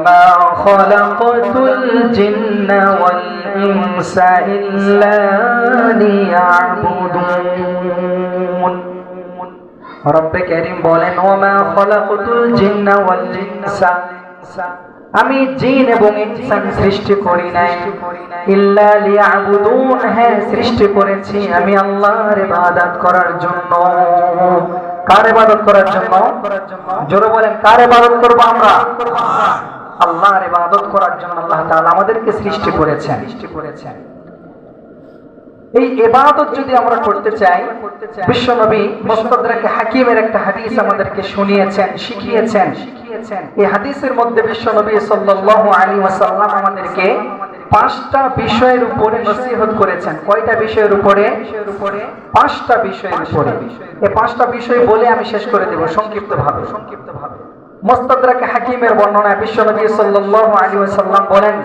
وما خلقت الجن والإنس إلا ليعبدون رب كريم বলেন وما خلقت الجن والإنس আমি জিন এবং ইনসান সৃষ্টি করি নাই ইল্লা লিয়াবুদুন হ্যাঁ সৃষ্টি করেছি আমি আল্লাহর ইবাদত করার জন্য কার ইবাদত করার জন্য জোরে বলেন কার ইবাদত করব আমরা আল্লাহর ইবাদত করার জন্য আল্লাহ তাআলা আমাদেরকে সৃষ্টি করেছেন। সৃষ্টি করেছেন। এই ইবাদত যদি আমরা করতে চাই বিশ্বনবী মুস্তাদরাকে হাকিমের একটা হাদিস আমাদেরকে শুনিয়েছেন শিখিয়েছেন। শিখিয়েছেন। এই হাদিসের মধ্যে বিশ্বনবী সাল্লাল্লাহু আলাইহি ওয়াসাল্লাম আমাদেরকে পাঁচটা বিষয়ের উপরে নসিহত করেছেন। কয়টা বিষয়ের উপরে? পাঁচটা বিষয়ের উপরে। এই পাঁচটা বিষয় বলে আমি শেষ করে দেব সংক্ষিপ্ত ভাবে সংক্ষিপ্ত ভাবে মুস্তাদরাকে হাকিমের বর্ণনায় বিশ্বনবী সাল্লাল্লাহু আলাইহি ওয়াসাল্লাম বলেন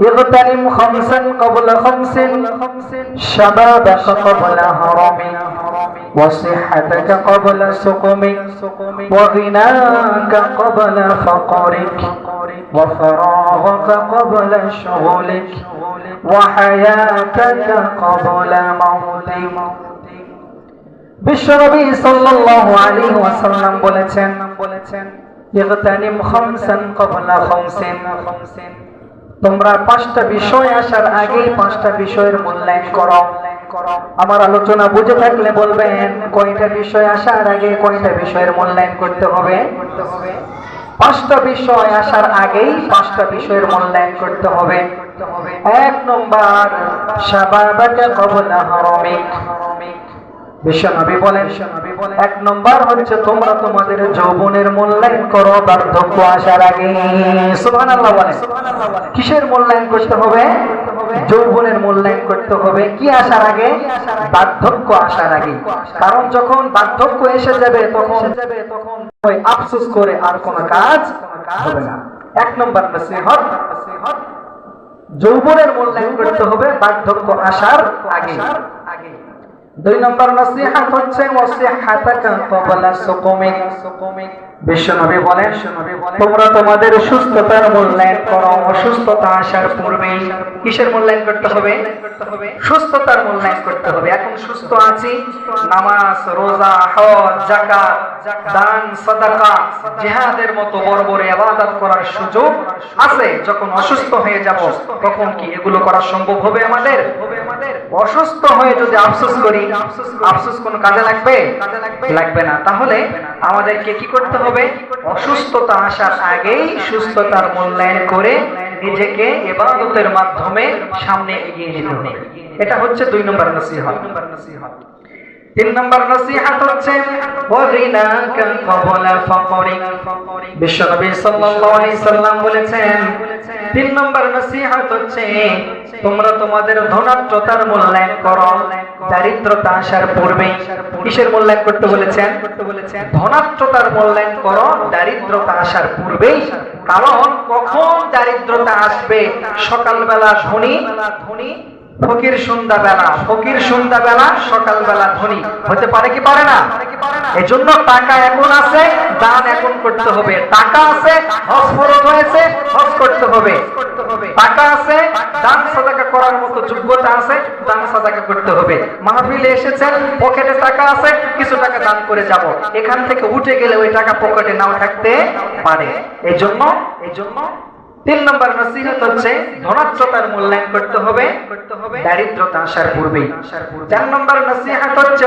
ইগতানিম খামসান ক্বাবলা খামসিন শাবাবাকা ক্বাবলা হারামি وصحتك قبل سقمك وغناك قبل فقرك وفراغك قبل شغلك وحياتك قبل موتك বিশ্বনবী সাল্লাল্লাহু আলাইহি ওয়াসাল্লাম বলেছেন বলেছেন ইগতানিম খামসান ক্বাবলা খামসিন। তোমরা পাঁচটা বিষয় আসার আগেই পাঁচটা বিষয়ের মূল্যায়ন করো। আমার আলোচনা বুঝে থাকলে বলবেন, কয়টা বিষয় আসার আগে কয়টা বিষয়ের মূল্যায়ন করতে হবে? পাঁচটা বিষয় আসার আগেই পাঁচটা বিষয়ের মূল্যায়ন করতে হবে। এক নম্বর, শাবাবাকা ক্বাবলা হারামিক। এক নম্বর হচ্ছে তোমরা তোমাদের যৌবনের মূল্যায়ন করো, বার্ধক্য আসার আগে। কিসের মূল্যায়ন করতে হবে? যৌবনের মূল্যায়ন করতে হবে। কি আসার আগে? বার্ধক্য আসার আগে। কারণ যখন বার্ধক্য এসে যাবে, তখন যাবে তখন আফসোস করে আর কোনো কাজ হবে না। এক নম্বর যৌবনের মূল্যায়ন করতে হবে বার্ধক্য আসার আগে। দুই নম্বর নসিহত হচ্ছে ওয়াসিহাতাকা ক্বাবলা বিশ্বনবী বলেন, তোমরা তোমাদের সুস্থতার মূল্যায়ন করো, অসুস্থতা আসার পূর্বে কিসের মূল্যায়ন করতে হবে? সুস্থতার মূল্যায়ন করতে হবে। এখন সুস্থ আছি, নামাজ, রোজা, হজ, যাকাত, দান, সাদাকা, জিহাদের মতো বড় বড় ইবাদত করার সুযোগ আছে। যখন অসুস্থ হয়ে যাব, তখন কি এগুলো করা সম্ভব হবে আমাদের? অসুস্থ হয়ে যদি আফসোস করি, আফসোস কোন কাজে লাগবে? লাগবে না। তাহলে আমাদেরকে কি করতে হবে? অসুস্থতা আসার আগেই সুস্থতার মূল্যায়ন করে নিজেকে এবাদতের মাধ্যমে সামনে এগিয়ে যেতে হবে। এটা হচ্ছে দুই নম্বর নসিহত। তিন নম্বর নসিহত হচ্ছে বিশ্বনবী সাল্লাল্লাহু আলাইহি সাল্লাম বলেছেন, তিন নম্বর নসিহত হচ্ছে, তোমরা তোমাদের ধনাত্মতার মূল্যায়ন করো, দারিদ্রতা আসার পূর্বে। কিসের মূল্যায়ন করতে বলেছেন? ধনাত্মতার মূল্যায়ন করো, দারিদ্রতা আসার পূর্বেই কারণ কখন দারিদ্রতা আসবে? সকালবেলা ধনী ধনী ফকির সন্ধ্যা বেলা ফকির সন্ধ্যা বেলা সকাল বেলা ধনী। হতে পারে কি পারে না? এজন্য টাকা এখন আছে, দান এখন করতে হবে। টাকা আছে, হজ হয়েছে, হজ করতে হবে। টাকা আছে, দান সাদাকা করার মতো যোগ্যতা আছে, দান সাদাকা করতে হবে। মাহফিলে এসেছেন, পকেটে টাকা আছে, কিছু টাকা দান করে যাব। এখান থেকে উঠে গেলে ওই টাকা পকেটে নাও থাকতে পারে। এই জন্য এই জন্য তিন নম্বর নসিহত হচ্ছে ধনাত্মতার মূল্যায়ন করতে হবে, দারিদ্রতা আসার পূর্বেই। চার নম্বর নসিহত হচ্ছে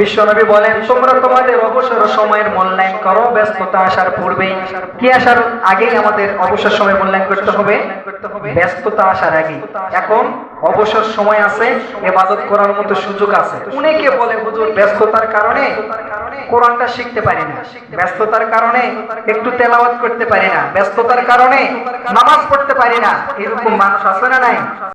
বিশ্বনবী বলেন, তোমরা তোমাদের অবসর সময়ের মূল্যায়ন করো, ব্যস্ততা আসার পূর্বেই। কি আসার আগেই আমাদের অবসর সময় মূল্যায়ন করতে হবে? ব্যস্ততা আসার আগে এখন অবসর সময় আছে ইবাদত করার মতো সুযোগ আছে। অনেকে বলে, হুজুর, ব্যস্ততার কারণে কোরআনটা শিখতে পারি না। ব্যস্ততার কারণে একটু তেলাওয়াত করতে পারি না। ব্যস্ততার কারণে নামাজ পড়তে পারি না। এরকম মানুষ আছে না নাই?